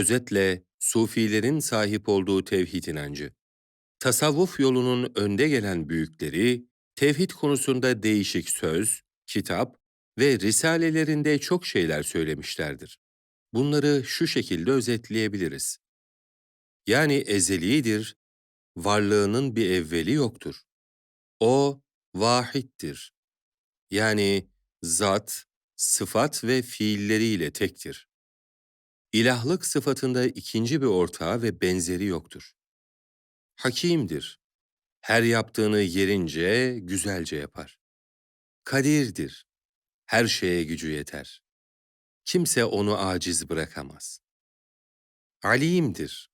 Özetle Sufilerin sahip olduğu tevhid inancı. Tasavvuf yolunun önde gelen büyükleri, tevhid konusunda değişik söz, kitap ve risalelerinde çok şeyler söylemişlerdir. Bunları şu şekilde özetleyebiliriz. Yani ezelidir, varlığının bir evveli yoktur. O vahittir. Yani zat, sıfat ve fiilleriyle tektir. İlahlık sıfatında ikinci bir ortağı ve benzeri yoktur. Hakimdir. Her yaptığını yerince, güzelce yapar. Kadirdir. Her şeye gücü yeter. Kimse onu aciz bırakamaz. Alimdir.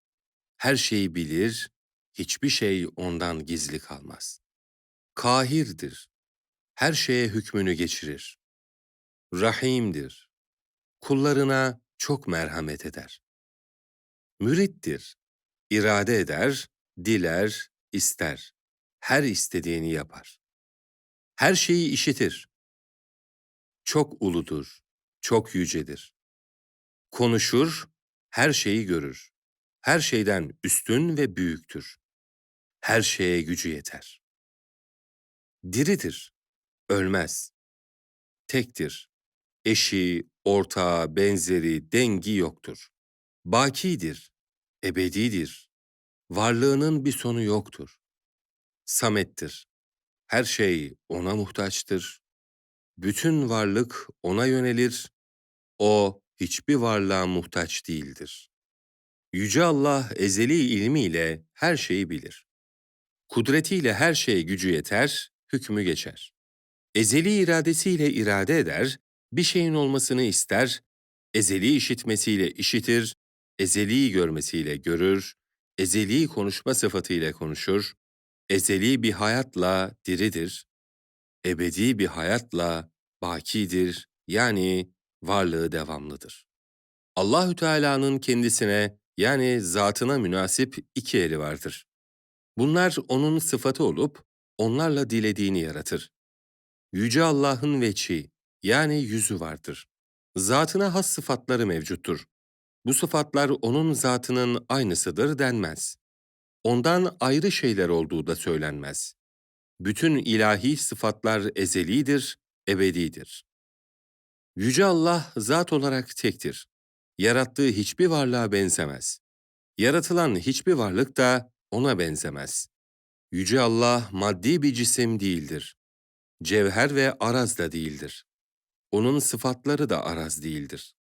Her şeyi bilir, hiçbir şey ondan gizli kalmaz. Kahirdir. Her şeye hükmünü geçirir. Rahimdir. Kullarına çok merhamet eder. Mürittir. İrade eder, diler, ister. Her istediğini yapar. Her şeyi işitir. Çok uludur, çok yücedir. Konuşur, her şeyi görür. Her şeyden üstün ve büyüktür. Her şeye gücü yeter. Diridir, ölmez. Tektir. Eşi, ortağı, benzeri, dengi yoktur. Bakidir, ebedidir. Varlığının bir sonu yoktur. Samettir. Her şey ona muhtaçtır. Bütün varlık ona yönelir. O hiçbir varlığa muhtaç değildir. Yüce Allah ezeli ilmiyle her şeyi bilir. Kudretiyle her şeye gücü yeter, hükmü geçer. Ezeli iradesiyle irade eder, bir şeyin olmasını ister, ezeli işitmesiyle işitir, ezeli görmesiyle görür, ezeli konuşma sıfatıyla konuşur, ezeli bir hayatla diridir, ebedi bir hayatla bakidir, yani varlığı devamlıdır. Allahü Teala'nın kendisine yani zatına münasip iki eli vardır. Bunlar onun sıfatı olup onlarla dilediğini yaratır. Yüce Allah'ın veçi yani yüzü vardır. Zatına has sıfatları mevcuttur. Bu sıfatlar onun zatının aynısıdır denmez. Ondan ayrı şeyler olduğu da söylenmez. Bütün ilahi sıfatlar ezelidir, ebedidir. Yüce Allah zat olarak tektir. Yarattığı hiçbir varlığa benzemez. Yaratılan hiçbir varlık da ona benzemez. Yüce Allah maddi bir cisim değildir. Cevher ve araz da değildir. Onun sıfatları da araz değildir.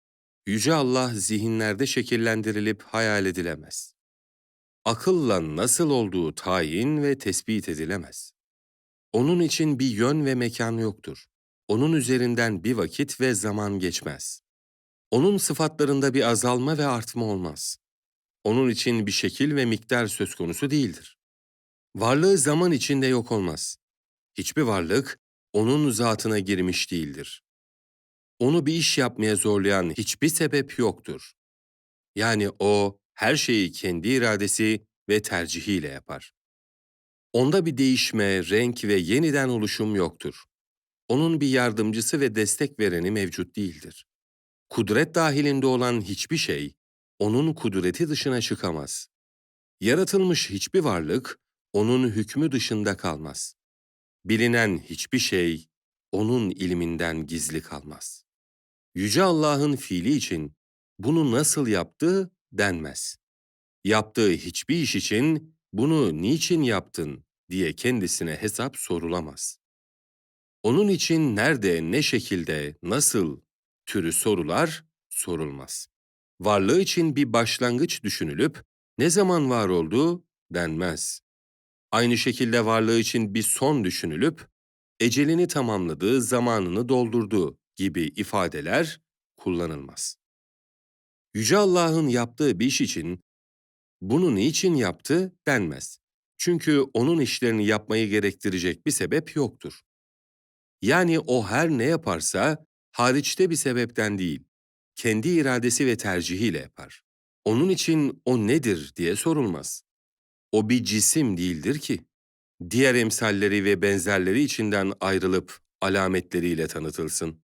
Yüce Allah zihinlerde şekillendirilip hayal edilemez. Akılla nasıl olduğu tayin ve tespit edilemez. Onun için bir yön ve mekan yoktur. Onun üzerinden bir vakit ve zaman geçmez. Onun sıfatlarında bir azalma ve artma olmaz. Onun için bir şekil ve miktar söz konusu değildir. Varlığı zaman içinde yok olmaz. Hiçbir varlık onun zatına girmiş değildir. Onu bir iş yapmaya zorlayan hiçbir sebep yoktur. Yani o her şeyi kendi iradesi ve tercihiyle yapar. Onda bir değişme, renk ve yeniden oluşum yoktur. Onun bir yardımcısı ve destek vereni mevcut değildir. Kudret dahilinde olan hiçbir şey, onun kudreti dışına çıkamaz. Yaratılmış hiçbir varlık, onun hükmü dışında kalmaz. Bilinen hiçbir şey, onun ilminden gizli kalmaz. Yüce Allah'ın fiili için bunu nasıl yaptı denmez. Yaptığı hiçbir iş için bunu niçin yaptın diye kendisine hesap sorulamaz. Onun için nerede, ne şekilde, nasıl türü sorular sorulmaz. Varlığı için bir başlangıç düşünülüp ne zaman var olduğu denmez. Aynı şekilde varlığı için bir son düşünülüp ecelini tamamladığı, zamanını doldurduğu gibi ifadeler kullanılmaz. Yüce Allah'ın yaptığı bir iş için bunu niçin yaptı denmez. Çünkü onun işlerini yapmayı gerektirecek bir sebep yoktur. Yani o her ne yaparsa hariçte bir sebepten değil, kendi iradesi ve tercihiyle yapar. Onun için o nedir diye sorulmaz. O bir cisim değildir ki. Diğer emsalleri ve benzerleri içinden ayrılıp alametleriyle tanıtılsın.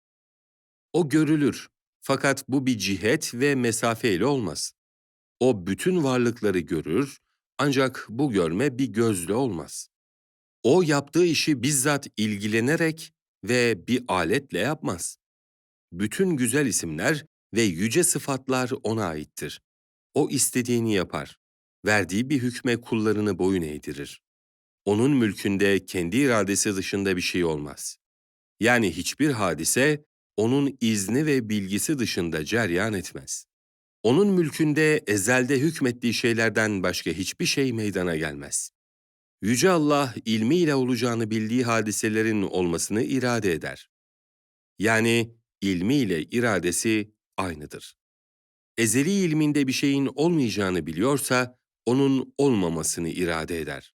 O görülür fakat bu bir cihet ve mesafeyle olmaz. O bütün varlıkları görür ancak bu görme bir gözle olmaz. O yaptığı işi bizzat ilgilenerek ve bir aletle yapmaz. Bütün güzel isimler ve yüce sıfatlar ona aittir. O istediğini yapar. Verdiği bir hükme kullarını boyun eğdirir. Onun mülkünde kendi iradesi dışında bir şey olmaz. Yani hiçbir hadise onun izni ve bilgisi dışında ceryan etmez. Onun mülkünde ezelde hükmettiği şeylerden başka hiçbir şey meydana gelmez. Yüce Allah ilmiyle olacağını bildiği hadiselerin olmasını irade eder. Yani ilmiyle iradesi aynıdır. Ezeli ilminde bir şeyin olmayacağını biliyorsa onun olmamasını irade eder.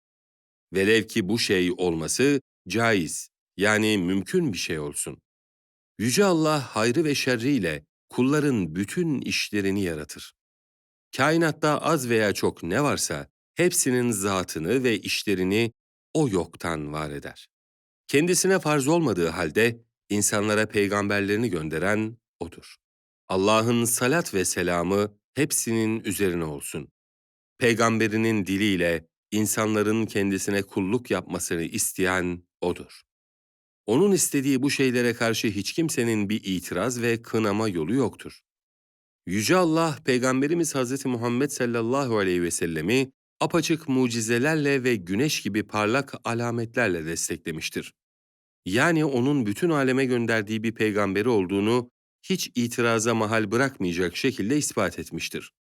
Velev ki bu şey olması caiz yani mümkün bir şey olsun. Yüce Allah hayrı ve şerriyle kulların bütün işlerini yaratır. Kainatta az veya çok ne varsa hepsinin zatını ve işlerini o yoktan var eder. Kendisine farz olmadığı halde insanlara peygamberlerini gönderen O'dur. Allah'ın salat ve selamı hepsinin üzerine olsun. Peygamberinin diliyle insanların kendisine kulluk yapmasını isteyen O'dur. Onun istediği bu şeylere karşı hiç kimsenin bir itiraz ve kınama yolu yoktur. Yüce Allah, Peygamberimiz Hz. Muhammed sallallahu aleyhi ve sellemi apaçık mucizelerle ve güneş gibi parlak alametlerle desteklemiştir. Yani onun bütün aleme gönderdiği bir peygamberi olduğunu hiç itiraza mahal bırakmayacak şekilde ispat etmiştir.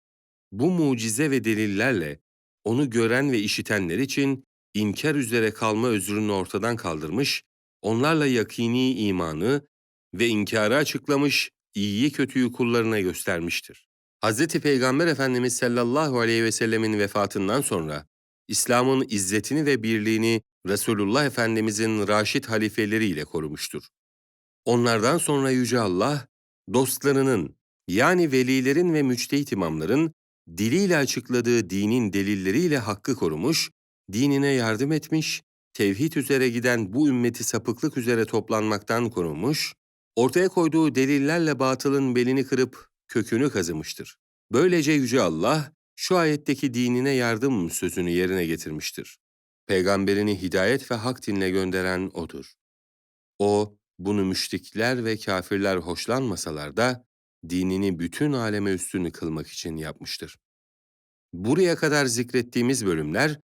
Bu mucize ve delillerle onu gören ve işitenler için inkar üzere kalma özrünü ortadan kaldırmış, onlarla yakini imanı ve inkarı açıklamış, iyiyi kötüyü kullarına göstermiştir. Hz. Peygamber Efendimiz sallallahu aleyhi ve sellemin vefatından sonra İslam'ın izzetini ve birliğini Resulullah Efendimizin raşit halifeleriyle korumuştur. Onlardan sonra Yüce Allah, dostlarının yani velilerin ve müçtehit imamların diliyle açıkladığı dinin delilleriyle hakkı korumuş, dinine yardım etmiş, tevhid üzere giden bu ümmeti sapıklık üzere toplanmaktan korumuş, ortaya koyduğu delillerle batılın belini kırıp kökünü kazımıştır. Böylece Yüce Allah, şu ayetteki dinine yardım sözünü yerine getirmiştir. Peygamberini hidayet ve hak dinle gönderen O'dur. O, bunu müşrikler ve kafirler hoşlanmasalar da, dinini bütün aleme üstünü kılmak için yapmıştır. Buraya kadar zikrettiğimiz bölümler,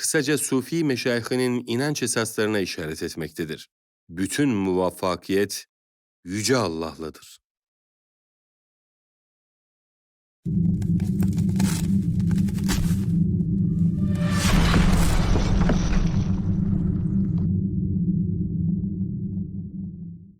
kısaca Sufi meşayihinin inanç esaslarına işaret etmektedir. Bütün muvaffakiyet Yüce Allah'ladır.